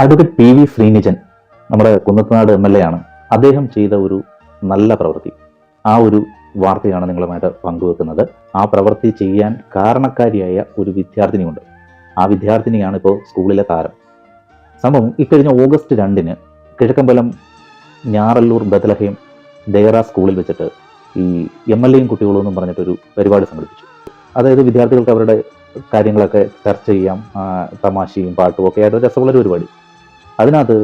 Advocate P V Sreenijan നമ്മുടെ Kunnathunad M L A ആണ്. അദ്ദേഹം ചെയ്ത ഒരു നല്ല പ്രവൃത്തി. ആ ഒരു വാർത്തയാണ് നിങ്ങളുമായിട്ട് പങ്കുവെക്കുന്നത്. ആ പ്രവൃത്തി ചെയ്യാൻ കാരണക്കാരിയായ ഒരു വിദ്യാർത്ഥിനിയുണ്ട്. ആ വിദ്യാർത്ഥിനിയാണ് ഇപ്പോൾ സ്കൂളിലെ താരം. സംഭവം ഇക്കഴിഞ്ഞ ഓഗസ്റ്റ് രണ്ടിന് കിഴക്കമ്പലം ഞാറല്ലൂർ ബദലഹേം ദേറ സ്കൂളിൽ വെച്ചിട്ട് ഈ എം എൽ എയും കുട്ടികളും എന്നും പറഞ്ഞിട്ടൊരു പരിപാടി സംഘടിപ്പിച്ചു. അതായത് വിദ്യാർത്ഥികൾക്ക് അവരുടെ കാര്യങ്ങളൊക്കെ ചർച്ച ചെയ്യാം തമാശയും പാട്ടും ഒക്കെ ആയിട്ട് രസമുള്ളൊരു പരിപാടി. അതിനകത്ത്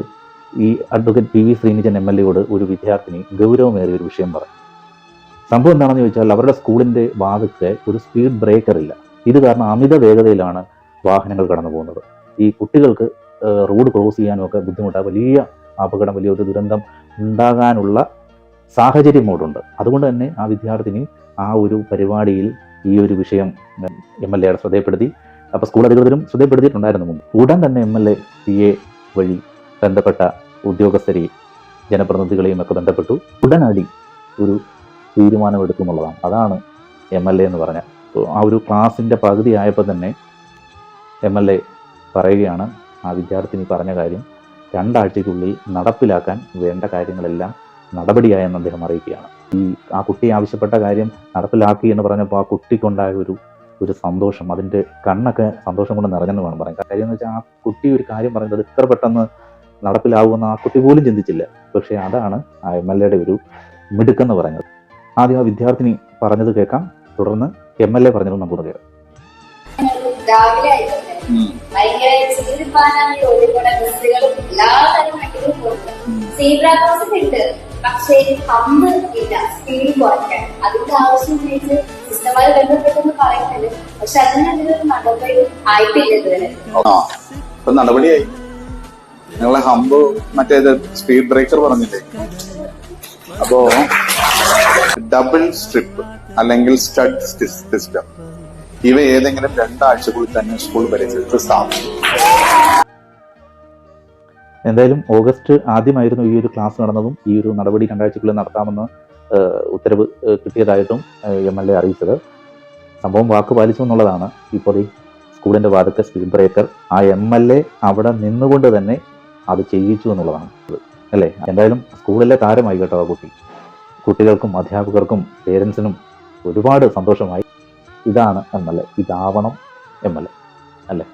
ഈ advocate P V Sreenijan M L എയോട് ഒരു വിദ്യാർത്ഥിനി ഗൗരവമേറിയ ഒരു വിഷയം പറഞ്ഞു. സംഭവം എന്താണെന്ന് ചോദിച്ചാൽ അവരുടെ സ്കൂളിന്റെ വാതിക്കെ ഒരു സ്പീഡ് ബ്രേക്കർ ഇല്ല. ഇത് കാരണം അമിത വേഗതയിലാണ് വാഹനങ്ങൾ കടന്നു പോകുന്നത്. ഈ കുട്ടികൾക്ക് റോഡ് ക്രോസ് ചെയ്യാനും ഒക്കെ ബുദ്ധിമുട്ടാണ് വലിയ അപകടം വലിയൊരു ദുരന്തം ഉണ്ടാകാനുള്ള സാഹചര്യം കൂടുണ്ട് അതുകൊണ്ട് തന്നെ ആ വിദ്യാർത്ഥിനി ആ ഒരു പരിപാടിയിൽ ഈ ഒരു വിഷയം എം എൽ എയുടെ ശ്രദ്ധയപ്പെടുത്തി അപ്പോൾ സ്കൂൾ അധികൃതരും ശ്രദ്ധയപ്പെടുത്തിയിട്ടുണ്ടായിരുന്നു മുമ്പ്. ഉടൻ തന്നെ M L A P A വഴി ബന്ധപ്പെട്ട ഉദ്യോഗസ്ഥരെയും ജനപ്രതിനിധികളെയും ഒക്കെ ബന്ധപ്പെട്ടു. ഉടനടി ഒരു തീരുമാനമെടുക്കുമുള്ളതാണ് അതാണ് എം എൽ എ എന്ന് പറഞ്ഞാൽ ആ ഒരു ക്ലാസിന്റെ പകുതി ആയപ്പോൾ തന്നെ എം എൽ എ പറയുകയാണ് ആ വിദ്യാർത്ഥിനി പറഞ്ഞ കാര്യം രണ്ടാഴ്ചയ്ക്കുള്ളിൽ നടപ്പിലാക്കാൻ വേണ്ട കാര്യങ്ങളെല്ലാം നടപടിയായെന്ന് അദ്ദേഹം അറിയിക്കുകയാണ്. ഈ ആ കുട്ടി ആവശ്യപ്പെട്ട കാര്യം നടപ്പിലാക്കി എന്ന് പറഞ്ഞപ്പോൾ ആ കുട്ടിക്കുണ്ടായ ഒരു ഒരു സന്തോഷം അതിന്റെ കണ്ണൊക്കെ സന്തോഷം കൊണ്ട് നിറഞ്ഞെന്ന് വേണം പറയാൻ. കാര്യം എന്ന് വെച്ചാൽ ആ കുട്ടി ഒരു കാര്യം പറയുന്നത് ഇത്ര പെട്ടെന്ന് നടപ്പിലാവുമെന്ന് ആ കുട്ടി പോലും ചിന്തിച്ചില്ല. പക്ഷേ അതാണ് ആ എം എൽ എയുടെ ഒരു മിടുക്കെന്ന് പറയുന്നത്. ആദ്യം ആ വിദ്യാർത്ഥിനി പറഞ്ഞത് കേൾക്കാം. തുടർന്ന് എം എൽ എ പറഞ്ഞത് നമുക്ക് കേൾക്കാം. രാവിലെ ഭയങ്കര ബസ്സുകളും എല്ലാ തരം വണ്ടികളും പോകുന്നത് സീബ്ര ക്രോസിംഗ് ഉണ്ട്. പക്ഷേ പമ്പ് ഇല്ല. സ്പീഡ് കുറയ്ക്കാൻ അതിന്റെ ആവശ്യം ഉന്നയിച്ച് സിസ്റ്റമായി പറയുന്നുണ്ട് പക്ഷെ അതിന് അതിനൊരു നടപടി ആയിട്ടില്ല ഇതുവരെ. ആ ഇപ്പൊ നടപടിയായി. നിങ്ങളെ ഹമ്പ് മറ്റേത് സ്പീഡ് ബ്രേക്കർ പറഞ്ഞില്ലേ? അപ്പോ ഡബിൾ സ്ട്രിപ്പ് അല്ലെങ്കിൽ സ്റ്റഡ് സിസ്റ്റം ഇവ ഏതെങ്കിലും രണ്ടാഴ്ചക്കുള്ളിൽ തന്നെ സ്കൂൾ പരിസരത്ത് സ്ഥാപിക്കും. എന്തായാലും ഓഗസ്റ്റ് ആദ്യമായിരുന്നു ഈ ഒരു ക്ലാസ് നടന്നതും ഈ ഒരു നടപടി രണ്ടാഴ്ചക്കുള്ളിൽ നടത്താമെന്ന് ഉത്തരവ് കിട്ടിയതായിട്ടും എം എൽ എ അറിയിച്ചത്. സംഭവം വാക്ക് പാലിച്ചു എന്നുള്ളതാണ്. ഇപ്പോൾ ഈ സ്കൂളിന്റെ വാദത്തെ സ്പീഡ് ബ്രേക്കർ ആ എം എൽ എ അവിടെ നിന്നുകൊണ്ട് തന്നെ അത് ചെയ്യിച്ചു എന്നുള്ളതാണ്. അല്ലേ? എന്തായാലും സ്കൂളിലെ താരമായി കേട്ടോ ആ കുട്ടി. കുട്ടികൾക്കും അധ്യാപകർക്കും പേരൻസിനും ഒരുപാട് സന്തോഷമായി. ഇതാണ് എം എൽ എ. ഇതാവണം എം എൽ എ. അല്ലേ?